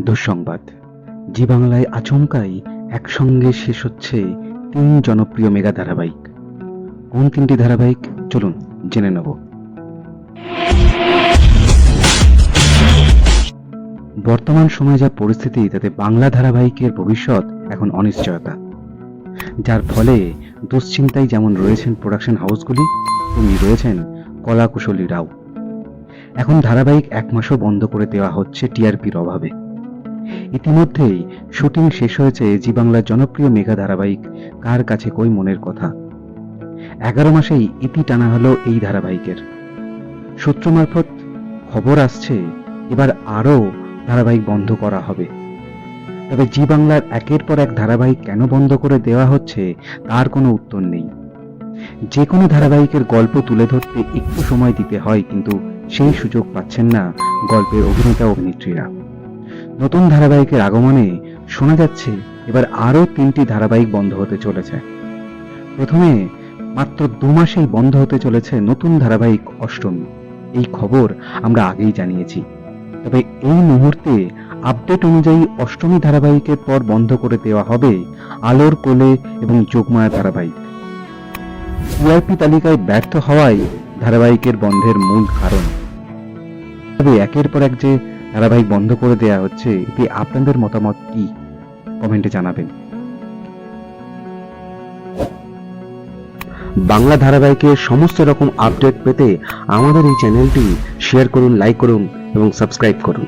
দুঃসংবাদ। জি বাংলায় আচমকাই একসঙ্গে শেষ হচ্ছে তিন জনপ্রিয় মেগা ধারাবাহিক। কোন তিনটি ধারাবাহিক? চলুন জেনে নেব। বর্তমান সময়ে যা পরিস্থিতি, তাতে বাংলা ধারাবাহিকের ভবিষ্যৎ এখন অনিশ্চয়তা। যার ফলে দুশ্চিন্তায় যেমন রয়েছেন প্রোডাকশন হাউসগুলি, তেমনি রয়েছেন কলাকুশলীরাও এখন ধারাবাহিক এক মাসও বন্ধ করে দেওয়া হচ্ছে টিআরপির অভাবে। ইতিমধ্যেই শুটিং শেষ হয়েছে জি বাংলার জনপ্রিয় মেগা ধারাবাহিক কার কাছে কই মনের কথা? এগারো মাসেই ইতি টানা হলো এই ধারাবাহিকের। সূত্র মারফত খবর আসছে, এবার আরও ধারাবাহিক বন্ধ করা হবে। তবে জি বাংলার একের পর এক ধারাবাহিক কেন বন্ধ করে দেওয়া হচ্ছে, তার কোনো উত্তর নেই। যে কোনো ধারাবাহিকের গল্প তুলে ধরতে একটু সময় দিতে হয়, কিন্তু সেই সুযোগ পাচ্ছেন না গল্পের অভিনেতা, অভিনেত্রীরা। নতুন ধারাবাহিকের আগমনে শোনা যাচ্ছে এবার আরও তিনটি ধারাবাহিক বন্ধ হতে চলেছে। প্রথমে মাত্র দু মাসেই বন্ধ হতে চলেছে নতুন ধারাবাহিক অষ্টমী। এই খবর আমরা আগেই জানিয়েছি। তবে এই মুহূর্তে আপডেট অনুযায়ী অষ্টমী ধারাবাহিকের পর বন্ধ করে দেওয়া হবে আলোর কোলে এবং যোগমায়া ধারাবাহিক। টিআরপি তালিকায় ব্যর্থ হওয়াই ধারাবাহিকের বন্ধের মূল কারণ। তবে একের পর এক যে ধারাবাহিক বন্ধ করে দেয়া হচ্ছে, এতে আপনাদের মতামত কি? কমেন্টে জানাবেন। বাংলা ধারাবাহিকের সমস্ত রকম আপডেট পেতে আমাদের এই চ্যানেলটি শেয়ার করুন, লাইক করুন এবং সাবস্ক্রাইব করুন।